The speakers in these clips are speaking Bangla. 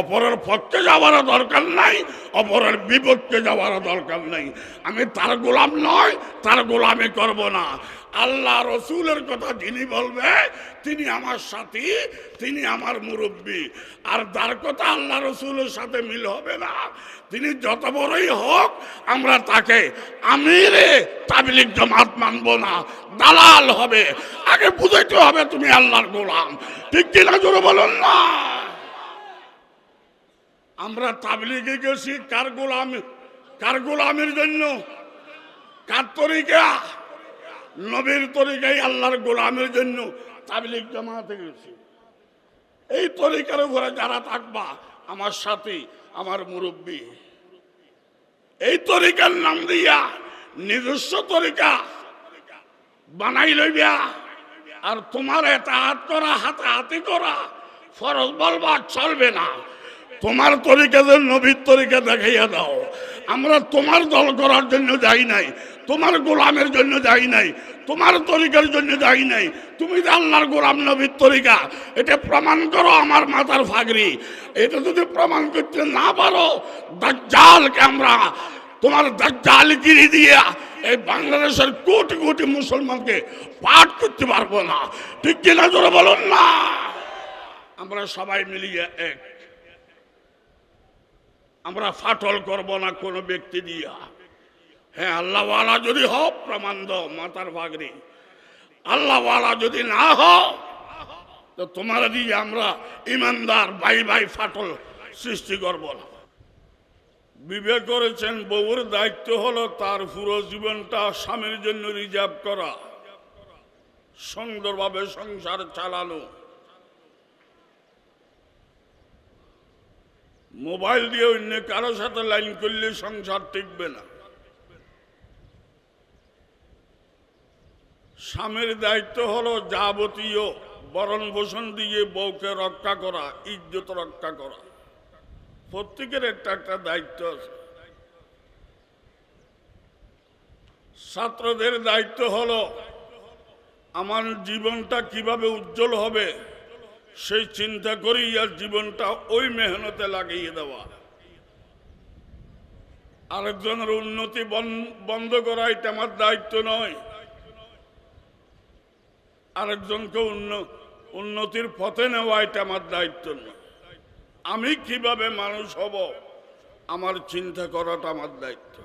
অপরের পক্ষে যাওয়ার দরকার নাই, অপরের বিপক্ষে যাওয়ার দরকার নাই। আমি তার গোলাম নয়, তার গোলামি করব না। আল্লাহ রসুলের কথা যিনি বলবে, তিনি আমার সাথী, তিনি আমার মুরব্বী। আর তার কথা আল্লাহ রসুলের সাথে মিল হবে না। তিনি যত বড়ই হোক, আমরা তাকে আমিরে তাবলিক জমাত মানব না। দালাল হবে। আগে বুঝাইতে হবে তুমি আল্লাহর গোলাম। ঠিক কিনা জোরে বলুন না? আমরা তাবলিগে গেছি কার গোলাম, কার গোলামের জন্য? কার তরিকা? নবীর তরিকাই আল্লাহর গোলামের জন্য তাবলিগ জামাতে গেছি। এই তরিকার উপরে যারা থাকবা, আমার সাথে, আমার মুরব্বী, এই তরিকার নাম দিয়া নিজস্ব তরিকা বানাই লইবা আর তোমার এটা হাত করা, হাতাহাতি করা, ফরজ বলবা চলবে না। তোমার তরিকাদের নবীর তরিকা দেখাইয়া দাও। আমরা তোমার দল করার জন্য যাই নাই, তোমার গোলামের জন্য যাই নাই, তোমার তরিকার জন্য যাই নাই। তুমি আল্লাহর গোলাম, নবীর তরিকা, এটা প্রমাণ করো আমার মাথার ফাগরি এটা যদি প্রমাণ করতে না পারো, দাজ্জালকে আমরা, তোমার দাজ্জালগিরি দিয়া এই বাংলাদেশের কোটি কোটি মুসলমানকে পাঠ করতে পারব না। ঠিক কিনা জোরে বলুন না? আমরা সবাই মিলিয়ে এক। আমরা ফাটল করব না কোনো ব্যক্তি দিয়া। হ্যাঁ আল্লাহওয়ালা যদি হও, প্রমাণ দাও, মাতার ভাগরি আল্লাহওয়ালা যদি না হও, তো তোমার দিয়ে আমরা ইমানদার ভাই ভাই ফাটল সৃষ্টি করব না। বিবেক করেছেন, বউর দায়িত্ব হলো তার পুরো জীবনটা স্বামীর জন্য রিজার্ভ করা। সুন্দরভাবে সংসার চালানো। মোবাইল দিয়ে অন্য কারও সাথে লাইন করলে সংসার টিকবে না। স্বামীর দায়িত্ব হলো যাবতীয় বরণ পোষণ দিয়ে বউকে রক্ষা করা, ইজ্জত রক্ষা করা। প্রত্যেকের একটা একটা দায়িত্ব আছে। ছাত্রদের দায়িত্ব হলো, আমার জীবনটা কীভাবে উজ্জ্বল হবে? সেই চিন্তা করেই আর জীবনটা ওই মেহনতে লাগিয়ে দেওয়া। আরেকজনের উন্নতি বন- বন্ধ করা এটা আমার দায়িত্ব নয়। আরেকজনকে উন্ন- উন্নতির পথে নেওয়া এটা আমার দায়িত্ব নয়। আমি কীভাবে মানুষ হব, আমার চিন্তা করাটা আমার দায়িত্ব।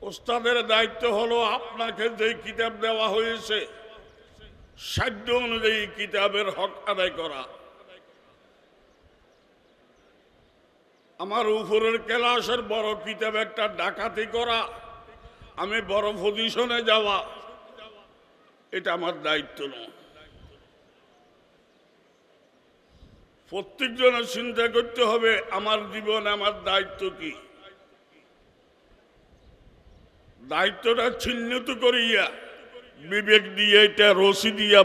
ওস্তাদের দায়িত্ব হলো আপনাকে যে কিতাব দেওয়া হয়েছে সাধ্য অনুযায়ী কিতাবের হক আদায় করা। আমার উপরের ক্লাসের বড় কিতাব একটা ডাকাতি করা। আমি বড় পজিশনে যাওয়া। এটা আমার দায়িত্ব নয়। প্রত্যেকজনের চিন্তা করতে হবে, আমার জীবন আমার দায়িত্ব কি? দায়িত্বটা চিহ্নিত করিয়া বিবেক দিয়ে এটা, রশি দিয়া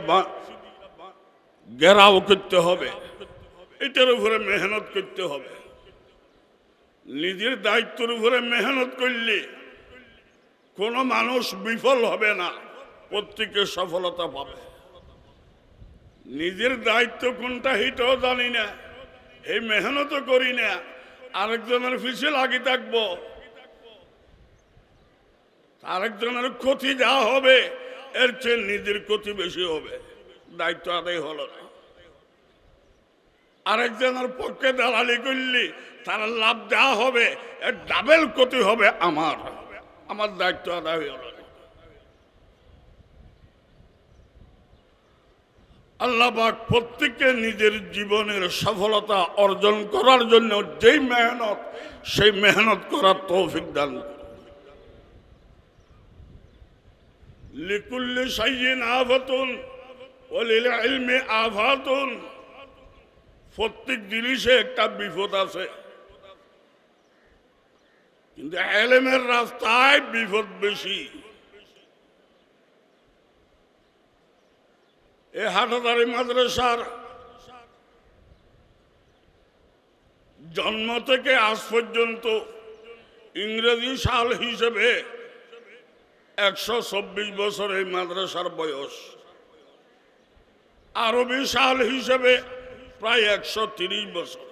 ঘেরাও করতে হবে। এটার উপরে মেহনত করতে হবে। নিজের দায়িত্বের উপরে মেহনত করলে কোনো মানুষ বিফল হবে না, প্রত্যেকে সফলতা পাবে। নিজের দায়িত্ব কোনটা হিটাও জানি না এই মেহনতও করি না, আরেকজনের পিছিয়ে লাগি থাকব। আরেকজনের ক্ষতি যা হবে এর চেয়ে নিজের ক্ষতি বেশি হবে। দায়িত্ব আদায় হলো না। আরেকজনের পক্ষে দালালি করলি, তার লাভ দেওয়া হবে, এর ডাবল ক্ষতি হবে আমার। আমার দায়িত্ব আদায় হলো আল্লাহ পাক প্রত্যেককে নিজের জীবনের সফলতা অর্জন করার জন্য যেই মেহনত, সেই মেহনত করার তৌফিক দান করুন। লিকুল্লি সাইয়িন আফাতুন ওলিল ইলমি আফাতুন। প্রত্যেক জিনিসে একটা বিপদ আছে। কিন্তু এলেমের রাস্তায় বিপদ বেশি। এ হাটাদারি মাদ্রাসার জন্ম থেকে আজ পর্যন্ত ইংরেজি সাল হিসেবে একশো চব্বিশ বছর এই মাদ্রাসার বয়স। আরবি সাল হিসেবে প্রায় একশো তিরিশ বছর।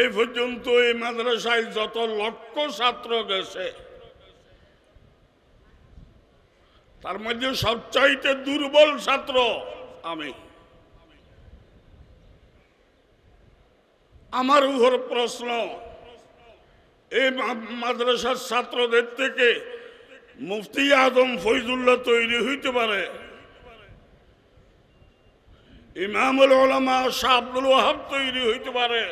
এই পর্যন্ত এই মাদ্রাসায় যত লক্ষ ছাত্র গেছে, তার মধ্যে সবচাইতে দুর্বল ছাত্র আমি। আমার উপর প্রশ্ন এই মাদ্রাসার ছাত্রদের থেকে মুফতি আদম ফৈজুল্লাহ তৈরি হইতে পারে। ইমামুল ওলামা শাহ আব্দুল ওয়াহাব তৈরি হইতে পারে।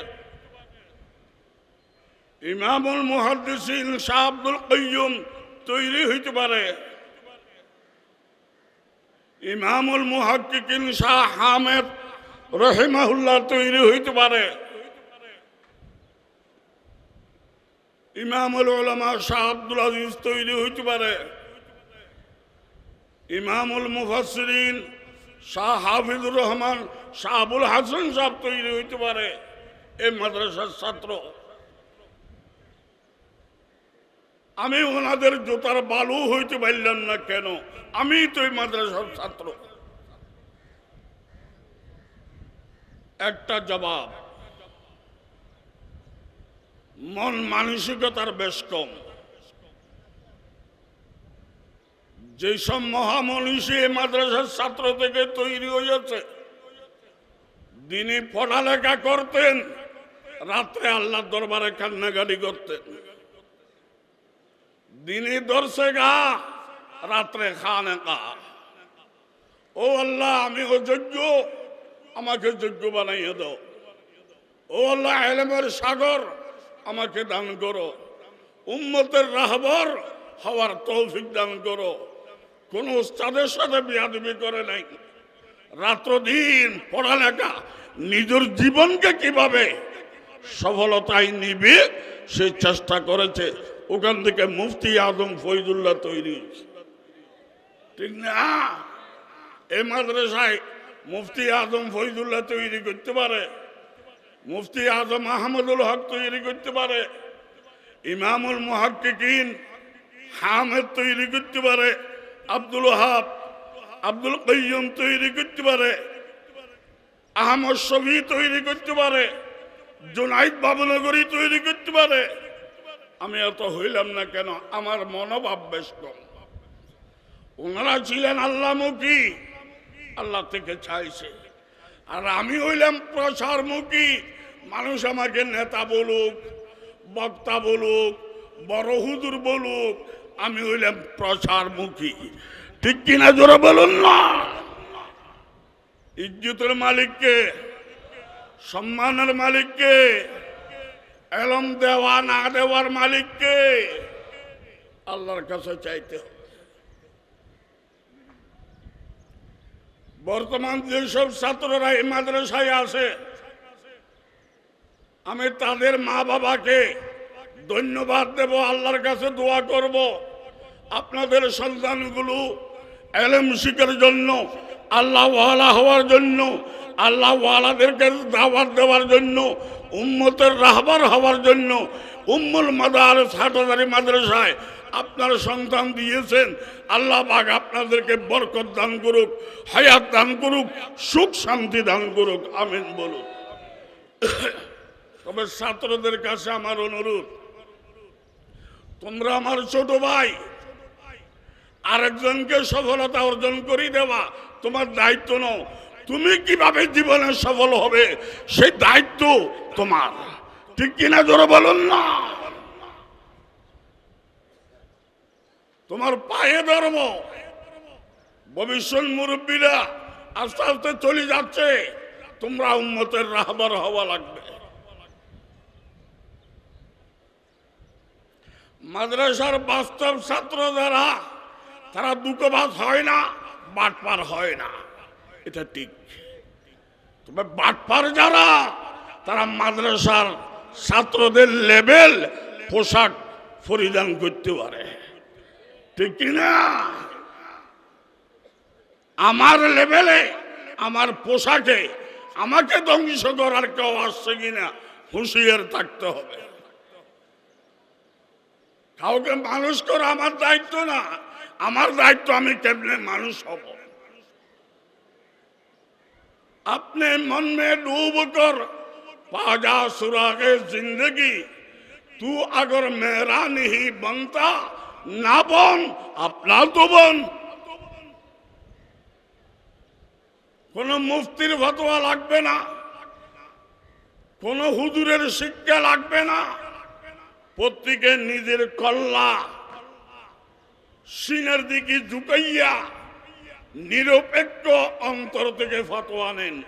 ইমামুল মুহাদ্দিসিন শাহ আব্দুল কয়ুম তৈরি হইতে পারে। ইমামুল মুহাক্কিকিন শাহ হামেদ রহিমাহুল্লাহ তৈরি হইতে পারে। ইমামুল ওলামা শাহ আব্দুল আজিজ তৈরি হইতে পারে। ইমামুল মুফাসসিরিন শাহ হাফিজুর রহমান, শাহ আবুল হাসান সাহেব তৈরি হইতে পারে এই মাদ্রাসার ছাত্র। আমি ওনাদের জোতার বালু হইতে পারলাম না কেন? আমি তো এই মাদ্রাসার ছাত্র। একটা জবাব। মন মানসিকতার বেশ কম। যেসব মহামনীষী মাদ্রাসার ছাত্র থেকে তৈরি হয়েছে দিনে পড়ালেখা করতেন, রাত্রে আল্লাহ দরবারে কান্নাকাটি করতেন। দিনে দর্শে গা, রাত্রে খানে ও আল্লাহ, আমি অযোগ্য আমাকে যোগ্য বানাইয়ে দাও। ও আল্লাহ, এলেমের সাগর আমাকে দান করো। উম্মতের রাহবর হওয়ার তৌফিক দান করো। কোন উস্তাদের সাথে বিয়াদবি করে নাই। রাত্র দিন পড়ালেখা, নিজের জীবনকে কীভাবে সফলতায় নিবে, সে চেষ্টা করেছে। ওখান থেকে মুফতি আদম ফৈজুল্লাহ তৈরি। ঠিক না? এই মাদ্রাসায় মুফতি আদম ফৈজুল্লাহ তৈরি করতে পারে? মুফতি আজম আহমদুল হক তৈরি করতে পারে। ইমামুল মুহাক্কিকিন হামেদ তৈরি করতে পারে। আব্দুল হাব আব্দুল কয়্যুম তৈরি করতে পারে। আহমদ শফি তৈরি করতে পারে। জুনাইদ বাবুনগরী তৈরি করতে পারে। আমি এত হইলাম না কেন? আমার মনোভাব বেশ কম। ওনারা ছিলেন আল্লাহমুখী আল্লাহ থেকে চাইছে। আর আমি হইলাম প্রচারমুখী। মানুষ আমাকে নেতা বলুক, বক্তা বলুক, বড় হুজুর বলুক, আমি হইলাম প্রচারমুখী। ঠিক কিনা জোরে বলুন না? ইজ্জতের মালিককে, সম্মানের মালিককে, এলম দেওয়া না দেওয়ার মালিককে আল্লাহর কাছে চাইতে হবে। বর্তমান যেসব ছাত্ররা এই মাদ্রাসায় আছে, আমি তাদের মা বাবাকে ধন্যবাদ দেব, আল্লাহর কাছে দোয়া করব। আপনাদের সন্তানগুলো এলেম শিখের জন্য, আল্লাহ ওয়ালা হওয়ার জন্য, আল্লাহ ওয়ালাদেরকে দাওয়াত দেওয়ার জন্য, উম্মতের রাহবার হওয়ার জন্য, উম্মুল মাদার ছাটাদারি মাদ্রাসায় আপনার সন্তান দিয়েছেন, আল্লাহ পাক আপনাদেরকে বরকত দান করুক, হায়াত দান করুক, সুখ শান্তি দান করুক, আমিন বলুক তবে ছাত্রদের কাছে আমার অনুরোধ, তোমরা আমার ছোট ভাই, আরেকজনকে সফলতা অর্জন করি দেওয়া, তোমার দায়িত্ব নও। তুমি কীভাবে জীবনে সফল হবে, সেই দায়িত্ব তোমার। ঠিক কিনা জোরে বলুন না? তোমার পায়ে ধর্ম ভবিষ্যৎ মুরব্বীরা আস্তে আস্তে চলে যাচ্ছে। তোমরা উন্মতের রাহবার হওয়া লাগবে। মাদ্রাসার বাস্তব ছাত্র যারা তারা দুঃখবাদ হয় না, বাটপার হয় না। এটা ঠিক। তবে বাটপার যারা, তারা মাদ্রাসার ছাত্রদের লেভেল পোশাক পরিধান করতে পারে। ঠিক কিনা আমার লেভেলে আমার পোশাকে আমাকে ধ্বংস করার কেউ আসছে কিনা হুঁশিয়ার থাকতে হবে কাউকে মানুষ করা আমার দায়িত্ব না আমার দায়িত্ব আমি কেমনে মানুষ হব अपने मन में डूब कर पाजा सुरागे जिंदगी तू अगर मेरा नहीं बनता না বোন, আপনার তো বোন। কোন মুফতির ভতোয়া লাগবে না। কোন হুজুরের শিক্ষা লাগবে না। প্রত্যেকের নিজের কল্লা। সিনের দিকে ঝুঁকাইয়া নিরপেক্ষ অন্তর থেকে ফতোয়া নেন।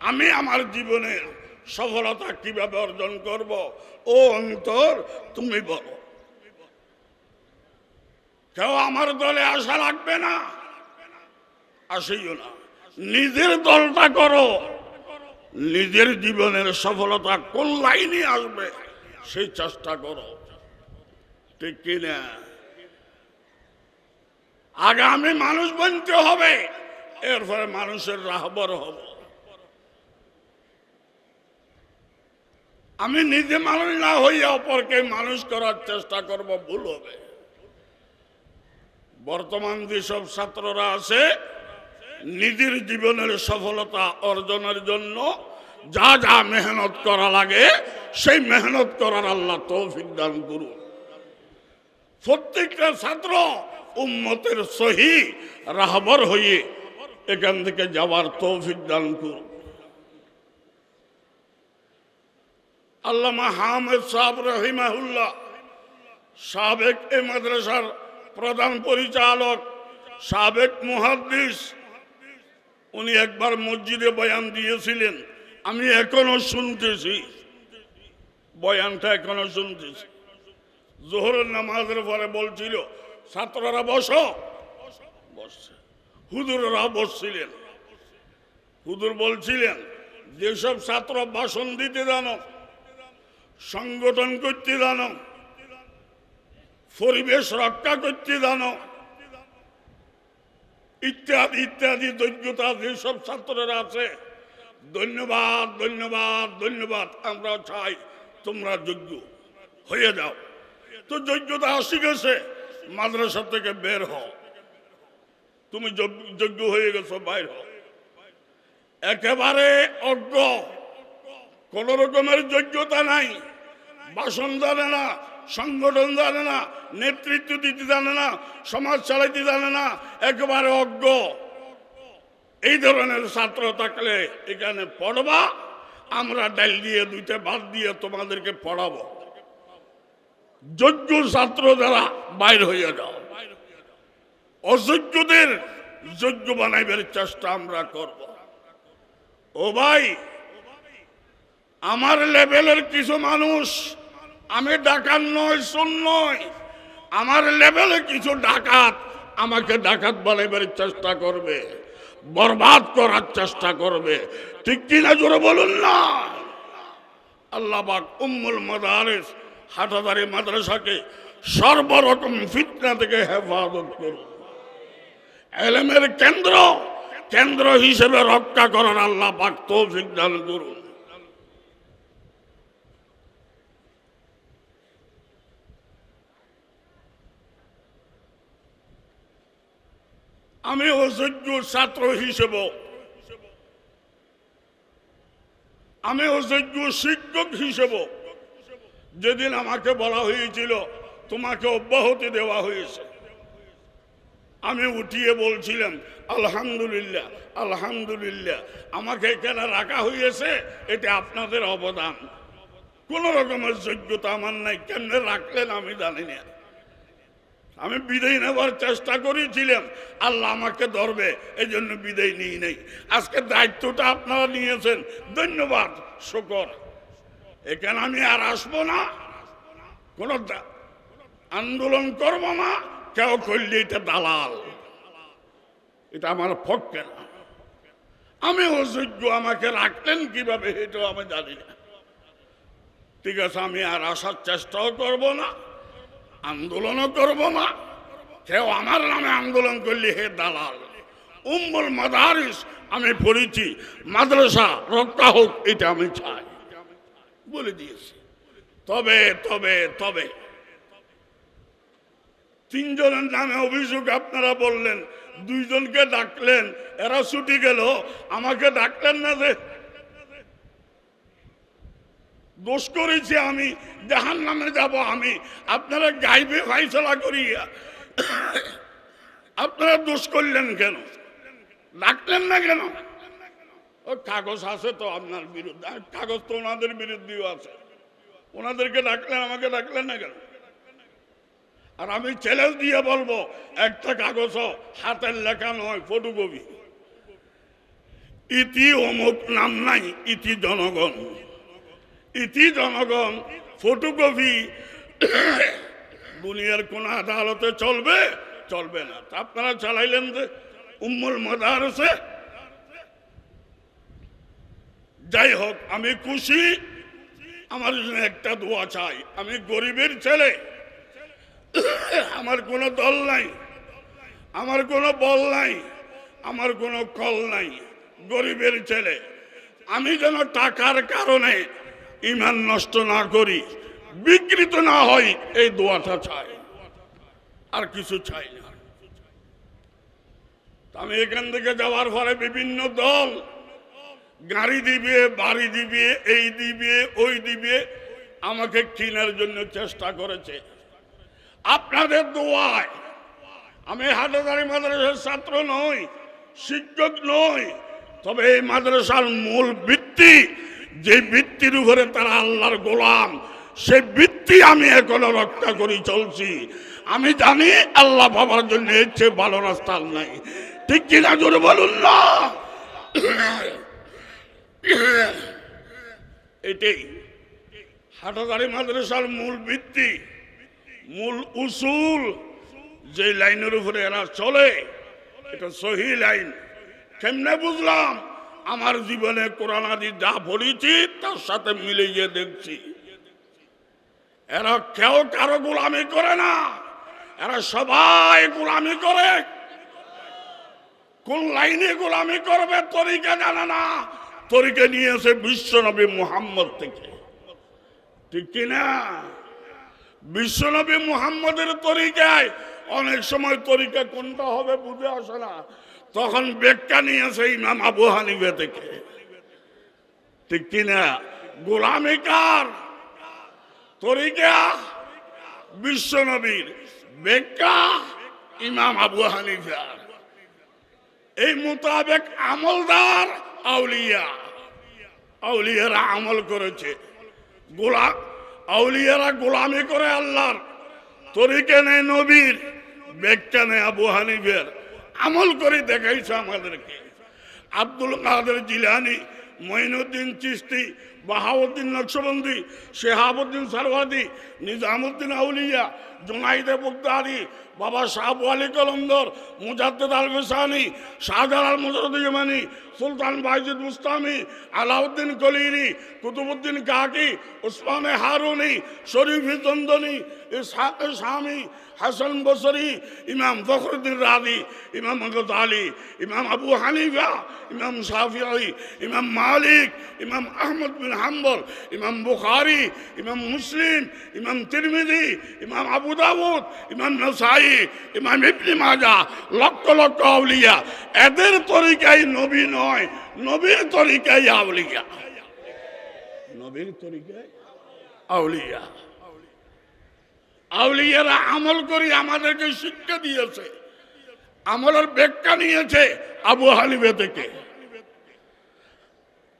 আমি আমার জীবনের সফলতা কীভাবে অর্জন করব? ও অন্তর, তুমি বলো। কেউ আমার দলে আসা লাগবে না। আসিও না। নিজের দলটা করো। নিজের জীবনের সফলতা কোন লাইনে আসবে সেই চেষ্টা করো। ঠিক কিনা? আগামী মানুষ বনতে হবে। এরপরে মানুষের রাহবর হব। আমি নিজে মানুষ না হইয়া অপরকে মানুষ করার চেষ্টা করব, ভুল হবে। বর্তমান যেসব ছাত্ররা আছে, নিজের জীবনের সফলতা অর্জনের জন্য যা যা মেহনত করা লাগে, সেই মেহনত করার আল্লাহ তৌফিক দান করুন। প্রত্যেকটা ছাত্র উম্মতের সহি রাহবর হয়ে এখান থেকে যাওয়ার তৌফিক দান করুন। আল্লামা হামেদ সাহেব রহিমাহুল্লাহ, সাবেক এ মাদ্রাসার প্রধান পরিচালক, সাবেক মুহাদ্দিস। উনি একবার মসজিদে বয়ান দিয়েছিলেন, আমি এখনও শুনতেছি। বয়ানটা এখনও শুনতেছি। জোহরের নামাজের পরে বলছিল, ছাত্ররা বসো। বসছে। হুজুরেরা বসছিলেন। হুজুর বলছিলেন, যেসব ছাত্র ভাষণ দিতে জানো, সংগঠন করতে জানো পরিবেশ রক্ষা করতে জানো। ইত্যাদি ইত্যাদি যোগ্যতা যেসব ছাত্ররা আছে, ধন্যবাদ ধন্যবাদ ধন্যবাদ আমরা চাই তোমরা যোগ্য হয়ে যাও। তো যোগ্যতা আসি গেছে, মাদ্রাসা থেকে বের হও। তুমি যোগ- যোগ্য হয়ে গেছো, বাইর হও। একেবারে অজ্ঞ, কোন রকমের যোগ্যতা নাই ভাষণ জানে না সংগঠন জানে না, নেতৃত্ব দিতে জানে না, সমাজ চালাইতে জানে না, একেবারে অজ্ঞ। এই ধরনের ছাত্র থাকলে এখানে পড়বা, আমরা ডাল দিয়ে, দুইটা ভাত দিয়ে তোমাদেরকে পড়াবো। যোগ্য ছাত্র যারা, বাইর হয়ে যাও। অযোগ্যদের যোগ্য বানাইবার চেষ্টা আমরা করব। ও ভাই, আমার লেভেলের কিছু মানুষ আমি ডাকাত নয় শোন নয় আমার লেভেলে কিছু ডাকাত আমাকে ডাকাত বানাইবার চেষ্টা করবে, বরবাদ করার চেষ্টা করবে। ঠিক কিনা জোরে বলুন না? আল্লাহ পাক উম্মুল মাদারিস হাটাদারি মাদ্রাসাকে সর্বরকম ফিতনা থেকে হেফাজত করুন। এলেমের কেন্দ্র কেন্দ্র হিসেবে রক্ষা করার আল্লাহ পাক তৌফিক দান করুন। আমি অযোগ্য ছাত্র হিসেব। আমি অযোগ্য শিক্ষক হিসেব। যেদিন আমাকে বলা হয়েছিল, তোমাকে অব্যাহতি দেওয়া হয়েছে। আমি উঠিয়ে বলছিলাম, আলহামদুলিল্লাহ আলহামদুলিল্লাহ, আমাকে এখানে রাখা হয়েছে, এটা আপনাদের অবদান। কোন রকমের যোগ্যতা আমার নাই, কেমনে রাখলেন আমি জানি না। আমি বিদায় নেবার চেষ্টা করেছিলাম। আল্লাহ আমাকে ধরবে এই জন্য বিদায় নিই নেই। আজকে দায়িত্বটা আপনারা নিয়েছেন। ধন্যবাদ, শকর। এখানে আমি আর আসব না। কোন আন্দোলন করব না। কেউ করলে এটা দালাল। এটা আমার পক্ষে না। আমি অযোগ্য আমাকে রাখলেন কীভাবে, এটাও আমি জানি না। ঠিক আছে, আমি আর আসার চেষ্টাও করব না। আন্দোলনও করব না। কেউ আমার নামে আন্দোলন করলে হে দালাল। উম্মুল মাদারিস, আমি পড়েছি। মাদ্রাসা রক্ষা হোক, এটা আমি চাই। বলে দিয়েছি। তবে তবে তবে। তিনজনের নামে অভিযোগ আপনারা বললেন, দুইজনকে ডাকলেন, এরা ছুটি গেল। আমাকে ডাকলেন না যে দোষ করেছি আমি জাহান নামে যাব আমি। আপনারা গাইবে ফাইসলা করিয়া। আপনারা দোষ করলেন কেন? ডাকলেন না কেন? ও, কাগজ আছে তো আপনার বিরুদ্ধে। কাগজ তো ওনাদের বিরুদ্ধেও আছে। ওনাদেরকে ডাকলেন, আমাকে ডাকলেন না কেন? আর আমি চ্যালেঞ্জ দিয়ে বলব, একটা কাগজ হাতের লেখা নয় ফটোকপি ইতি অমুক নাম নাই, ইতি জনগণ। ইতি জনগণ ফটোকপি দুনিয়ার কোন আদালতে চলবে? চলবে না। তা আপনারা চালাইলেন যে উম্মুল মাদারসে। যাই হোক, আমি খুশি। আমার জন্য একটা দোয়া চাই। আমি গরিবের ছেলে। আমার কোনো দল নাই। আমার কোনো বল নাই। আমার কোনো কল নাই। গরিবের ছেলে। আমি যেন টাকার কারণে ইমান নষ্ট না করি, বিকৃত না হই, এই দোয়াটা চাই। আর কিছু চাই না। আমি এখান থেকে যাওয়ার পরে বিভিন্ন দল, গাড়ি দিবে, বাড়ি দিবে, এই দিবে, ওই দিবে, আমাকে কেনার জন্য চেষ্টা করেছে। আপনাদের দোয়ায়, আমি হাটাদারি মাদ্রাসার ছাত্র নই, শিক্ষক নই, তবে এই মাদ্রাসার মূল ভিত্তি যে বৃত্তির উপরে তারা আল্লাহর গোলাম সেই বৃত্তি আমি এখনও রক্ষা করি চলছি। আমি জানি আল্লাহ বাবার জন্য এর ভালো রাস্তা নাই। ঠিক কিনা জোরে বলুন না? এটাই হাটাদারি মাদ্রাসার মূল ভিত্তি মূল উসুল। যে লাইনের উপরে এরা চলে, এটা সহি লাইন। কেমনে বুঝলাম? আমার জীবনে কোরআন আদি যা পড়েছি, তার সাথে মিলে গিয়ে দেখছি। এরা কেউ কারও গোলামি করে না। এরা সবাই গোলামি করে। কোন লাইনে গোলামি করবে, তরিকা জানে না। তরিকা নিয়েছে বিশ্বনবী মুহাম্মদ থেকে। ঠিক কিনা বিশ্বনবী মুহাম্মদের তরিকায় অনেক সময় তরিকা কোনটা হবে বুঝে আসে না। তখন ব্যাখ্যা নিয়েছে ইমাম আবু হানিফে থেকে ঠিক কিনা? গোলামি কার? তরিকা? বিশ্বনবীর ব্যাখ্যা ইমাম আবু হানিফার এই মোতাবেক আমলদার আউলিয়া। আউলিয়ারা আমল করেছে। গোলা, আউলিয়ারা গোলামি করে আল্লাহর। তরিকে নেই নবীর ব্যাখ্যা নেই আবু হানিফের। আমল করে দেখাইছে আমাদেরকে। আব্দুল কাদের জিলানি, মঈনুদ্দিন চিস্তি বাহাউদ্দিন নকশবন্দি, শেহাবুদ্দিন সরওয়াদি, নিজামুদ্দিন আউলিয়া, জুনাইদে বুগদারি, বাবা শাহ আলী কলন্দর মুজাদ্দেদ আল বেসানি শাহজালাল মুজরুদ্দিমানি সুলতান বাইজুদ মুস্তামি, আলাউদ্দিন কলিরি, কুতুবুদ্দিন কাকি, উসমানে হারুনি, শরীফি চন্দনী, ইসহাক স্বামী হাসান বসরি, ইমাম ফখরুদ্দিন রাদি ইমাম হজরত আলী, ইমাম আবু হানিফা, ইমাম শাফিআই ইমাম মালিক, ইমাম আহমদ বিন হাম্বল, ইমাম বুখারি, ইমাম মুসলিম, ইমাম তিরমিজি, ইমাম আবু দাউদ, ইমাম নসাই ইমাম ইবনে মাজা লক্ষ লক্ষ আউলিয়া। এদের তরিকায় নবী নয়, নবীর তরিকায় আউলিয়া। নবীর তরিকায় আউলিয়া। আউলিয়ারা আমল করি আমাদেরকে শিক্ষা দিয়েছে। আমলের ব্যাখ্যা নিয়েছে আবু হালিবে থেকে।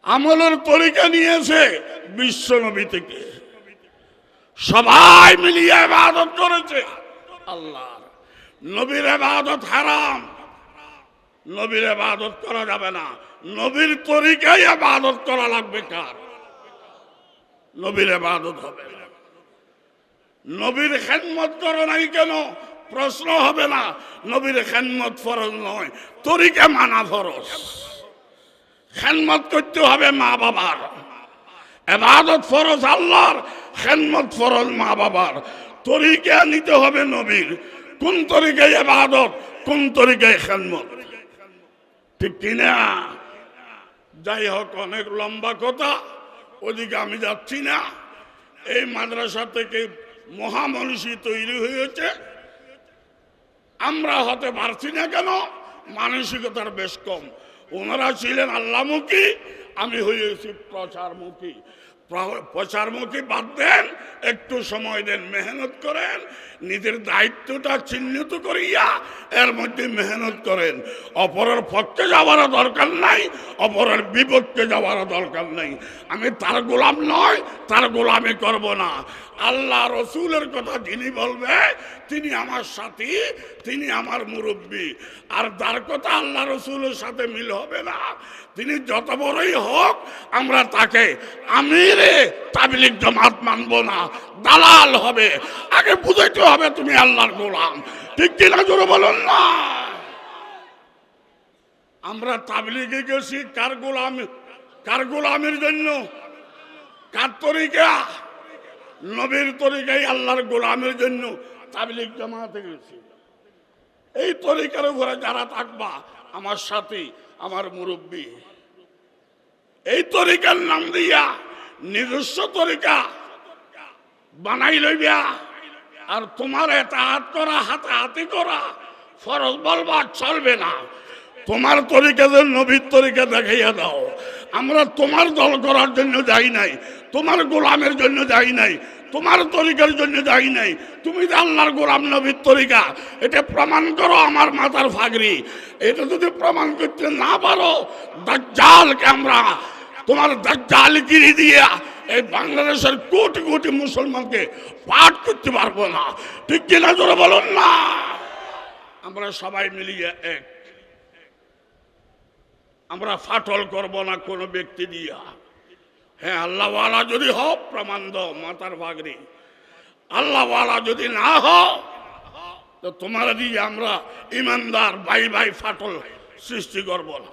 আমলের তরিকা নিয়েছে বিশ্বনবী থেকে। সবাই মিলিয়ে আবাদত করেছে। আল্লাহ নবীর আবাদত হারাম। নবীর আবাদত করা যাবে না। নবীর তরিকায় আবাদত করা লাগবে কার? নবীর আবাদত হবে না। নবীর খেদমত করো নাই কেন? প্রশ্ন হবে না, নবীর খেদমত ফরজ নয়, তরিকা মানা ফরজ। খেদমত করতে হবে মা বাবার। এবাদত ফরজ আল্লাহর, খেদমত ফরজ মা বাবার। তরিকা নিতে হবে নবীর, কোন তরিকায় এবাদত, কোন তরিকায় খেদমত। ঠিক কিনা যাই হোক, অনেক লম্বা কথা, ওদিকে আমি যাচ্ছি না। এই মাদ্রাসা থেকে মহামনীষী তৈরি হয়েছে। আমরা হতে পারছি না কেন? মানসিকতার বেশ কম। ওনারা ছিলেন আল্লাহমুখী আমি হয়েছি প্রচারমুখী। প্রচারমুখী বাদ দেন, একটু সময় দেন, মেহনত করেন, নিজের দায়িত্বটা চিহ্নিত করিয়া এর মধ্যে মেহনত করেন। অপরের পক্ষে যাওয়ার দরকার নাই, অপরের বিপক্ষে যাওয়ার দরকার নাই। আমি তার গোলাম নয়, তার গোলামি করব না। আল্লাহ রসুলের কথা যিনি বলবে, তিনি আমার সাথী, তিনি আমার মুরব্বী। আর যার কথা আল্লাহ রসুলের সাথে মিল হবে না, তিনি যত বড়ই হোক, আমরা তাকে আমিরে তাবলিক জামাত মানবো না, দালাল হবে। আগে বুঝাইতে হবে তুমি আল্লাহর গোলাম। ঠিক কিনা জোরে বলুন না? আমরা তাবলিগে গেছি, কার গোলাম, কার গোলামের জন্য? কার তরিকা? নবীর তরিকায় আল্লাহর গোলামের জন্য তাবলিগ জামাতে গেছি। এই তরিকার উপরে যারা থাকবা, আমার সাথে, আমার মুরব্বী, এই তরিকার নাম দিয়া নিজস্ব তরিকা বানাই লইবা আর তোমার এটা হাত করা, হাতাহাতি করা, ফরজ বলবা চলবে না। তোমার তরিকাদের নবীর তরিকা দেখাইয়া দাও। আমরা তোমার দল করার জন্য যাই নাই, তোমার গোলামের জন্য যাই নাই, তোমার তরিকার জন্য যাই নাই। তুমি যে আল্লাহর গোলাম নবীর তরিকা, এটা প্রমাণ করো আমার মাথার ফাগরি এটা যদি প্রমাণ করতে না পারো, দাজ্জালকে আমরা, তোমার দাজ্জালগিরি দিয়ে এই বাংলাদেশের কোটি কোটি মুসলমানকে পাঠ করতে পারব না। ঠিক কিনা জোরে বলুন না? আমরা সবাই মিলিয়ে এক। আমরা ফাটল করব না কোনো ব্যক্তি দিয়া। হ্যাঁ আল্লাহওয়ালা যদি হোক প্রমাণ মাতার ভাগরে আল্লাহওয়ালা যদি না হোক তো তোমার দিয়ে আমরা ইমানদার ভাই ভাই ফাটল সৃষ্টি করব না।